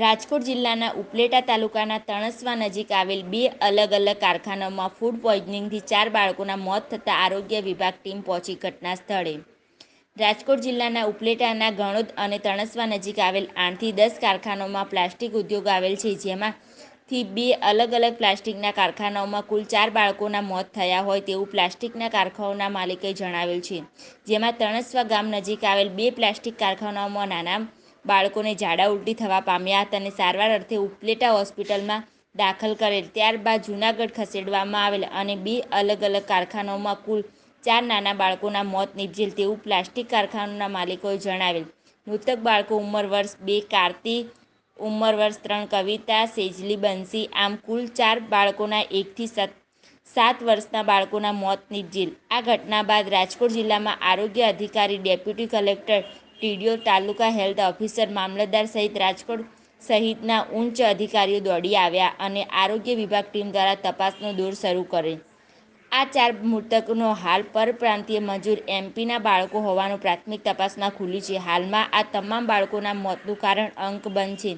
રાજકોટ જિલ્લાના ઉપલેટા તાલુકાના તણસવા નજીક આવેલ બે અલગ અલગ કારખાનાઓમાં ફૂડ પોઈઝનિંગથી ચાર બાળકોના મોત થતાં આરોગ્ય વિભાગ ટીમ પહોંચી ઘટના સ્થળે. રાજકોટ જિલ્લાના ઉપલેટાના ગણોદ અને તણસવા નજીક આવેલ આઠથી દસ કારખાનાઓમાં પ્લાસ્ટિક ઉદ્યોગ આવેલ છે, જેમાંથી બે અલગ અલગ પ્લાસ્ટિકના કારખાનાઓમાં કુલ ચાર બાળકોના મોત થયા હોય તેવું પ્લાસ્ટિકના કારખાનાઓના માલિકે જણાવેલ છે. જેમાં તણસવા ગામ નજીક આવેલ બે પ્લાસ્ટિક કારખાનાઓમાં નાના બાળકોને ઝાડા ઉલટી થવા પામ્યા હતા અને સારવાર અર્થે ઉપલેટા હોસ્પિટલમાં દાખલ કરેલ. ત્યારબાદ જૂનાગઢ ખસેડવામાં આવેલ અને બે અલગ અલગ કારખાનાઓમાં કુલ ચાર નાના બાળકોના મોત નીપજેલ તેવું પ્લાસ્ટિક કારખાનાના માલિકોએ જણાવેલ. મૃતક બાળકો ઉંમર વર્ષ બે, કાર્તિક ઉંમર વર્ષ ત્રણ, કવિતા, સેજલી, બંસી આમ કુલ ચાર બાળકોના એકથી સત, સાત વર્ષના બાળકોના મોત નીપજેલ. આ ઘટના બાદ રાજકોટ જિલ્લામાં આરોગ્ય અધિકારી deputy collector TDO taluka health officer મામલતદાર સહિત રાજકોટ સહિતના ઉચ્ચ અધિકારીઓ દોડી આવ્યા અને આરોગ્ય વિભાગ ટીમ દ્વારા તપાસનો દોર શરૂ કરે આ ચાર મૃતકનો હાલ પરપ્રાંતીય મજૂર એમપીના બાળકો હોવાનું પ્રાથમિક તપાસમાં ખુલ્યું છે. હાલમાં આ તમામ બાળકોના મોતનું કારણ અંક બંધ છે.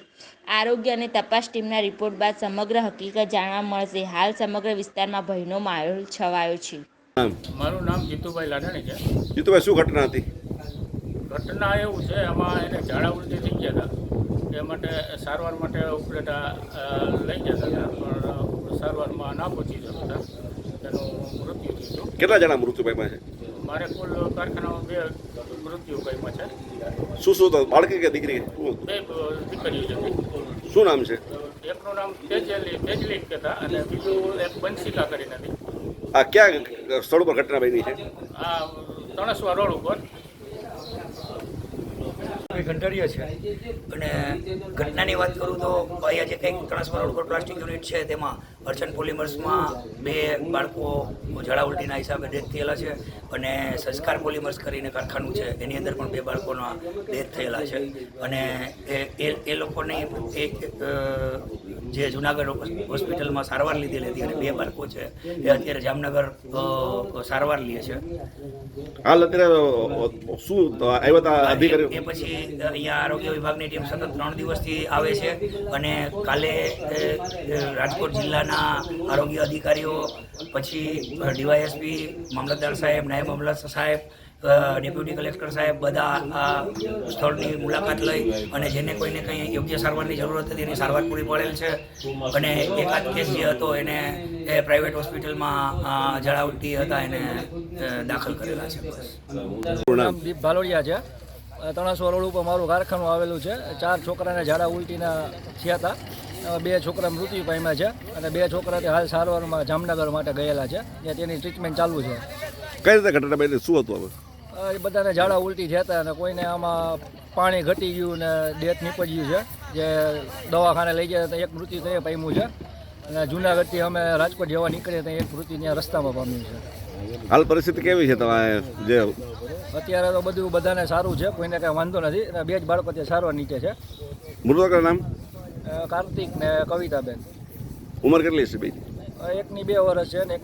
આરોગ્ય અને તપાસ ટીમના રિપોર્ટ બાદ સમગ્ર હકીકત જાણવા મળશે. હાલ સમગ્ર વિસ્તારમાં ભયનો માહોલ છવાયો છે. મારું નામ જીતુભાઈ લાડાણી છે. જીતુભાઈ શું ઘટના હતી? ઘટના એવું છે એમાં એને ઝાડા ઉલટી થઈ ગયા હતા. એ માટે સારવાર માટે ઉપલેટા લઈ ગયા હતા પણ સારવારમાં ના પહોંચી શકતા. તેનું મૃત્યુ થયું. કેટલા જણા મૃત્યુ પામ્યા છે? મારે કુલ કારખાનામાં બે મૃત્યુ પામ્યા છે. શું શું હતું બાળકી કે દીકરી? હતું? બે દીકરીઓ છે. શું નામ છે? એકનું નામ તેજલી તેજલી કહેતા અને બીજું એક બંશિકા કરીને હતી. આ ક્યાં સ્થળ પર ઘટના બની છે? આ તણસવા રોડ ઉપર. એ છે? અને ઘટનાની વાત કરું તો અહીંયા જે કંઈક ટ્રાન્સફર રોડ પ્લાસ્ટિક યુનિટ છે તેમાં અર્ચન પોલિમર્સમાં બે બાળકો ઝાડા ઉલટીના હિસાબે ડેથ થયેલા છે અને સંસ્કાર પોલિમર્સ કરીને કારખાનું છે. એની અંદર પણ બે બાળકોના ડેથ થયેલા છે. અને એ એ એ એક અ, જે જુનાગઢ હોસ્પિટલમાં સારવાર લીધેલી હતી અને બે બાળકો છે એ અત્યારે જામનગર સારવાર લે છે. હાલ અત્યારે શું આવ્યા હતા અધિકારીઓ? એ પછી અહીંયા આરોગ્ય વિભાગની ટીમ સતત ત્રણ દિવસથી આવે છે અને કાલે રાજકોટ જિલ્લાના આરોગ્ય અધિકારીઓ પછી ડીવાયએસપી મામલતદાર સાહેબ નાયબ મામલતદાર સાહેબ ડેપ્યુટી કલેક્ટર સાહેબ બધા આ સ્થળની મુલાકાત લઈ અને જેને કોઈને કંઈ યોગ્ય સારવારની જરૂરત હતી એની સારવાર પૂરી પડેલ છે. અને એકાદ કેસ જે હતો એને એ પ્રાઇવેટ હોસ્પિટલમાં ઉલટી હતા એને દાખલ કરેલા છે. બસ. શું નામ? નામ દીપ ભાલોડિયા છે. ત્રણસો રોડ ઉપર મારું કારખાનું આવેલું છે. ચાર છોકરાને ઝાડા ઉલટીના થયા હતા. બે છોકરા મૃત્યુ પામ્યા છે અને બે છોકરા તે હાલ સારવારમાં જામનગર માટે ગયેલા છે. ત્યાં તેની ટ્રીટમેન્ટ ચાલુ છે. કઈ રીતે ઘટના શું હતું હવે? બધાને ઝાડા ઉલટી થયા અને કોઈને આમાં પાણી ઘટી ગયું ને ડેથ નીપજ્યું છે. જે દવાખાને લઈ ગયા એક મૃત્યુ ત્યાં પામ્યું છે. અને જુનાગઢથી અમે રાજકોટ જવા નીકળીએ ત્યાં એક મૃત્યુ ત્યાં રસ્તામાં પામ્યું છે. હાલ પરિસ્થિતિ કેવી છે તમારે? જે અત્યારે તો બધું બધાને સારું છે કોઈને કાંઈ વાંધો નથી. અને બે જ બાળકો ત્યાં સારવાર નીચે છે. મૃતકનું નામ? કાર્તિક ને કવિતાબેન. ઉંમર કેટલી છે ભાઈ એકની બે વર્ષ છે ને એકની